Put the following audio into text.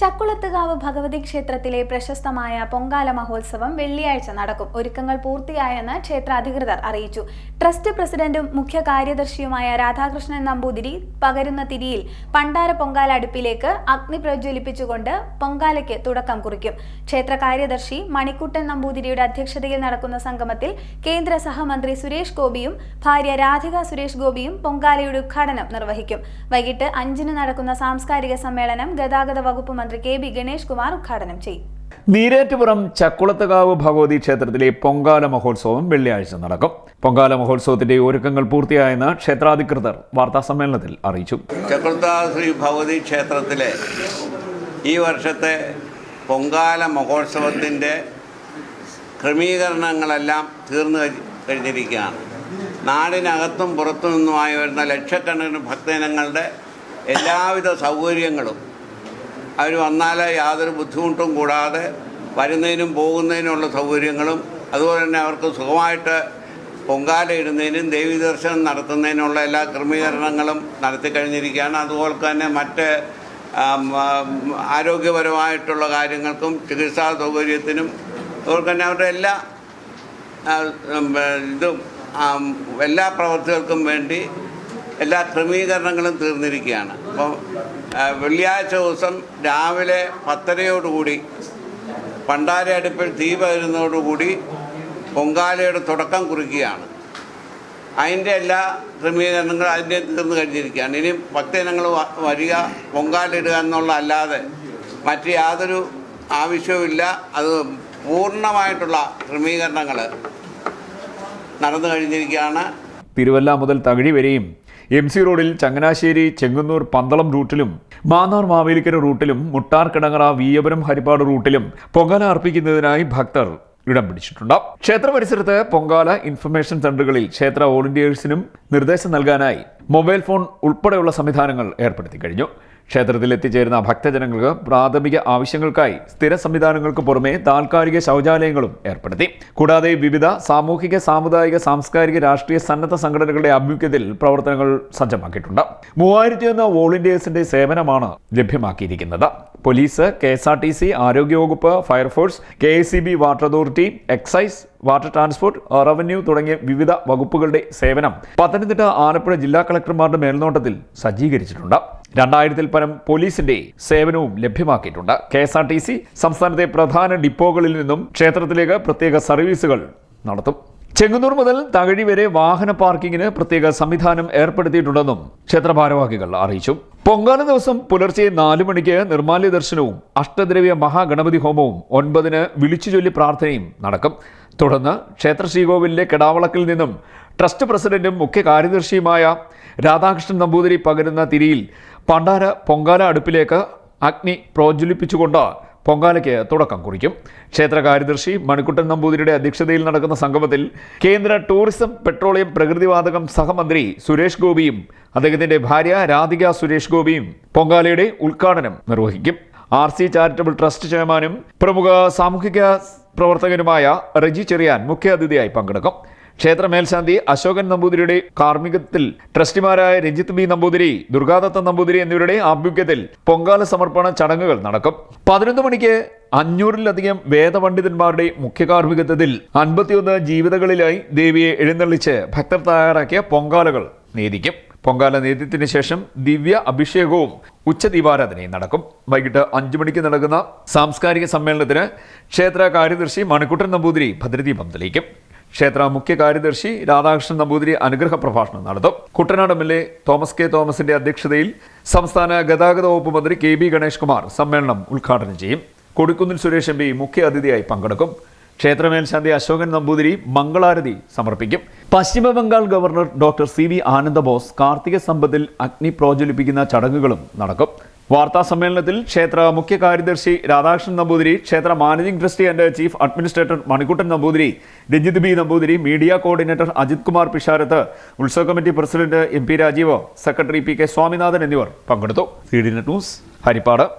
ചക്കുളത്തുകാവ് ഭഗവതി ക്ഷേത്രത്തിലെ പ്രശസ്തമായ പൊങ്കാല മഹോത്സവം വെള്ളിയാഴ്ച നടക്കും. ഒരുക്കങ്ങൾ പൂർത്തിയായെന്ന് ക്ഷേത്ര അധികൃതർ അറിയിച്ചു. ട്രസ്റ്റ് പ്രസിഡന്റും മുഖ്യ കാര്യദർശിയുമായ രാധാകൃഷ്ണൻ നമ്പൂതിരി പകരുന്ന തിരിയിൽ പണ്ടാര പൊങ്കാല അടുപ്പിലേക്ക് അഗ്നി പ്രജ്വലിപ്പിച്ചുകൊണ്ട് പൊങ്കാലയ്ക്ക് തുടക്കം കുറിക്കും. ക്ഷേത്ര കാര്യദർശി മണിക്കുട്ടൻ നമ്പൂതിരിയുടെ അധ്യക്ഷതയിൽ നടക്കുന്ന സംഗമത്തിൽ കേന്ദ്ര സഹമന്ത്രി സുരേഷ് ഗോപിയും ഭാര്യ രാധിക സുരേഷ് ഗോപിയും പൊങ്കാലയുടെ ഉദ്ഘാടനം നിർവഹിക്കും. വൈകിട്ട് അഞ്ചിന് നടക്കുന്ന സാംസ്കാരിക സമ്മേളനം ഗതാഗത വകുപ്പ് മന്ത്രി കെ ബി ഗണേഷ് കുമാർ ഉദ്ഘാടനം ചെയ്യും. നീരേറ്റുപുറം ചക്കുളത്തുകാവ് ഭഗവതി ക്ഷേത്രത്തിലെ പൊങ്കാല മഹോത്സവം വെള്ളിയാഴ്ച നടക്കും. പൊങ്കാല മഹോത്സവത്തിന്റെ ഒരുക്കങ്ങൾ പൂർത്തിയായെന്ന് ക്ഷേത്രാധികൃതർ വാർത്താസമ്മേളനത്തിൽ അറിയിച്ചു. ചക്രത്താ ശ്രീ ഭഗവതി ക്ഷേത്രത്തിലെ ഈ വർഷത്തെ പൊങ്കാല മഹോത്സവത്തിന്റെ ക്രമീകരണങ്ങളെല്ലാം തീർന്നു കഴി- കഴിഞ്ഞിരിക്കുകയാണ്. നാടിനകത്തും പുറത്തു നിന്നുമായി വരുന്ന ലക്ഷക്കണക്കിന് ഭക്തജനങ്ങളുടെ എല്ലാവിധ സൗകര്യങ്ങളും അവർ വന്നാൽ യാതൊരു ബുദ്ധിമുട്ടും കൂടാതെ വരുന്നതിനും പോകുന്നതിനുള്ള സൗകര്യങ്ങളും അതുപോലെ തന്നെ അവർക്ക് സുഖമായിട്ട് പൊങ്കാല ഇടുന്നതിനും ദേവീ ദർശനം നടത്തുന്നതിനുള്ള എല്ലാ ക്രമീകരണങ്ങളും നടത്തി കഴിഞ്ഞിരിക്കുകയാണ്. അതുപോലെ തന്നെ മറ്റ് ആരോഗ്യപരമായിട്ടുള്ള കാര്യങ്ങൾക്കും ചികിത്സാ സൗകര്യത്തിനും അതുപോലെ തന്നെ അവരുടെ എല്ലാ ഇതും എല്ലാ പ്രവർത്തികൾക്കും വേണ്ടി എല്ലാ ക്രമീകരണങ്ങളും തീർന്നിരിക്കുകയാണ്. അപ്പം വെള്ളിയാഴ്ച ദിവസം രാവിലെ പത്തരയോടുകൂടി പണ്ടാരടുപ്പിൽ തീ പകരുന്നതോടുകൂടി പൊങ്കാലയുടെ തുടക്കം കുറിക്കുകയാണ്. അതിന്റെ എല്ലാ ക്രമീകരണങ്ങളും അതിന്റെ തീർന്നു കഴിഞ്ഞിരിക്കുകയാണ്. ഇനി ഭക്തജനങ്ങൾ വരിക പൊങ്കാലിടുക എന്നുള്ള അല്ലാതെ മറ്റ് യാതൊരു ആവശ്യവുമില്ല. അത് പൂർണമായിട്ടുള്ള ക്രമീകരണങ്ങൾ നടന്നു കഴിഞ്ഞിരിക്കുകയാണ്. തിരുവല്ല മുതൽ തകഴി വരെയും എം സി റോഡിൽ ചങ്ങനാശ്ശേരി ചെങ്ങന്നൂർ പന്തളം റൂട്ടിലും മാന്നാർ മാവേലിക്കര റൂട്ടിലും മുട്ടാർ കിടങ്ങറ വീയപുരം ഹരിപ്പാട് റൂട്ടിലും പൊങ്കാല അർപ്പിക്കുന്നതിനായി ഭക്തർ ഇടം പിടിച്ചിട്ടുണ്ട്. ക്ഷേത്ര പരിസരത്ത് പൊങ്കാല ഇൻഫർമേഷൻ സെന്ററുകളിൽ ക്ഷേത്ര വോളണ്ടിയേഴ്സിനും നിർദ്ദേശം നൽകാനായി മൊബൈൽ ഫോൺ ഉൾപ്പെടെയുള്ള സംവിധാനങ്ങൾ ഏർപ്പെടുത്തി കഴിഞ്ഞു. ക്ഷേത്രത്തിൽ എത്തിച്ചേരുന്ന ഭക്തജനങ്ങൾക്ക് പ്രാഥമിക ആവശ്യങ്ങൾക്കായി സ്ഥിര സംവിധാനങ്ങൾക്ക് പുറമെ താൽക്കാലിക ശൗചാലയങ്ങളും ഏർപ്പെടുത്തി. കൂടാതെ വിവിധ സാമൂഹിക സാമുദായിക സാംസ്കാരിക രാഷ്ട്രീയ സന്നദ്ധ സംഘടനകളുടെ ആഭിമുഖ്യത്തിൽ പ്രവർത്തനങ്ങൾ സജ്ജമാക്കിയിട്ടുണ്ട്. മൂവായിരത്തിയൊന്ന് വോളണ്ടിയേഴ്സിന്റെ സേവനമാണ് ലഭ്യമാക്കിയിരിക്കുന്നത്. Police K S R T C ആരോഗ്യവകുപ്പ് fire force K S C B water authority excise water transport revenue തുടങ്ങിയ വിവിധ വകുപ്പുകളുടെ സേവനം പത്തനംതിട്ട ആലപ്പുഴ ജില്ലാ കളക്ടർമാരുടെ മേൽനോട്ടത്തിൽ സജ്ജീകരിച്ചിട്ടുണ്ട്. രണ്ടായിരത്തിൽ പരം പോലീസിന്റെ സേവനവും ലഭ്യമാക്കിയിട്ടുണ്ട്. K S R T C സംസ്ഥാനത്തെ പ്രധാന ഡിപ്പോകളിൽ നിന്നും ക്ഷേത്രത്തിലേക്ക് പ്രത്യേക സർവീസുകൾ നടത്തും. ചെങ്ങന്നൂർ മുതൽ തകഴി വരെ വാഹന പാർക്കിങ്ങിന് പ്രത്യേക സംവിധാനം ഏർപ്പെടുത്തിയിട്ടുണ്ടെന്നും ക്ഷേത്ര ഭാരവാഹികൾ അറിയിച്ചു. പൊങ്കാല ദിവസം പുലർച്ചെ നാലു മണിക്ക് നിർമാല്യ ദർശനവും അഷ്ടദ്രവ്യ മഹാഗണപതി ഹോമവും ഒൻപതിന് വിളിച്ചുചൊല്ലി പ്രാർത്ഥനയും നടക്കും. തുടർന്ന് ക്ഷേത്ര ശ്രീകോവിലിലെ കെടാവളക്കിൽ നിന്നും ട്രസ്റ്റ് പ്രസിഡന്റും മുഖ്യ കാര്യദർശിയുമായ രാധാകൃഷ്ണൻ നമ്പൂതിരി പകരുന്ന തിരിയിൽ പണ്ടാര പൊങ്കാല അടുപ്പിലേക്ക് അഗ്നി പ്രോജ്വലിപ്പിച്ചുകൊണ്ട് പൊങ്കാലയ്ക്ക് തുടക്കം കുറിക്കും. ക്ഷേത്ര കാര്യദർശി മണിക്കുട്ടൻ നമ്പൂതിരിയുടെ അധ്യക്ഷതയിൽ നടക്കുന്ന സംഗമത്തിൽ കേന്ദ്ര ടൂറിസം പെട്രോളിയം പ്രകൃതിവാതകം സഹമന്ത്രി സുരേഷ് ഗോപിയും അദ്ദേഹത്തിന്റെ ഭാര്യ രാധിക സുരേഷ് ഗോപിയും പൊങ്കാലയുടെ ഉദ്ഘാടനം നിർവഹിക്കും. ആർ സി ചാരിറ്റബിൾ ട്രസ്റ്റ് ചെയർമാനും പ്രമുഖ സാമൂഹിക പ്രവർത്തകനുമായ റെജി ചെറിയാൻ മുഖ്യാതിഥിയായി പങ്കെടുക്കും. ക്ഷേത്ര മേൽശാന്തി അശോകൻ നമ്പൂതിരിയുടെ കാർമ്മികത്തിൽ ട്രസ്റ്റിമാരായ രഞ്ജിത്ത് ബി നമ്പൂതിരി ദുർഗാദത്ത നമ്പൂതിരി എന്നിവരുടെ ആഭിമുഖ്യത്തിൽ പൊങ്കാല സമർപ്പണ ചടങ്ങുകൾ നടക്കും. പതിനൊന്ന് മണിക്ക് അഞ്ഞൂറിലധികം വേദപണ്ഡിതന്മാരുടെ മുഖ്യ കാർമ്മികത്വത്തിൽ അൻപത്തിയൊന്ന് ജീവിതകളിലായി ദേവിയെ എഴുന്നള്ളിച്ച് ഭക്തർ തയ്യാറാക്കിയ പൊങ്കാലകൾ നീതിക്കും പൊങ്കാല നേദ്യത്തിന് ശേഷം ദിവ്യ അഭിഷേകവും ഉച്ചദീപാരാധനയും നടക്കും. വൈകിട്ട് അഞ്ചു മണിക്ക് നടക്കുന്ന സാംസ്കാരിക സമ്മേളനത്തിന് ക്ഷേത്ര കാര്യദർശി മണിക്കുട്ടൻ നമ്പൂതിരി ഭദ്രദീപം തെളിയിക്കും. ക്ഷേത്ര മുഖ്യ കാര്യദർശി രാധാകൃഷ്ണൻ നമ്പൂതിരി അനുഗ്രഹ പ്രഭാഷണം നടത്തും. Kuttanad M L A Thomas K തോമസിന്റെ അധ്യക്ഷതയിൽ സംസ്ഥാന ഗതാഗത വകുപ്പ് മന്ത്രി കെ ബി ഗണേഷ് കുമാർ സമ്മേളനം ഉദ്ഘാടനം ചെയ്യും. കൊടിക്കുന്നിൽ സുരേഷ് എം പി മുഖ്യ അതിഥിയായി പങ്കെടുക്കും. ക്ഷേത്രമേൽശാന്തി അശോകൻ നമ്പൂതിരി മംഗളാരതി സമർപ്പിക്കും. പശ്ചിമ Bengal governor doctor C V Anandabose Karthika സമ്പത്തിൽ അഗ്നി പ്രോജ്വലിപ്പിക്കുന്ന ചടങ്ങുകളും നടക്കും. വാർത്താ സമ്മേളനത്തിൽ ക്ഷേത്ര മുഖ്യ കാര്യദർശി രാധാകൃഷ്ണൻ നമ്പൂതിരി ക്ഷേത്ര managing trustee and chief administrator Manikuttan Namboothiri Ranjith B Namboothiri media coordinator Ajith Kumar Pisharath ഉത്സവ committee president M P Rajeev secretary P K Swaminathan എന്നിവർ പങ്കെടുത്തു. C D news Haripad.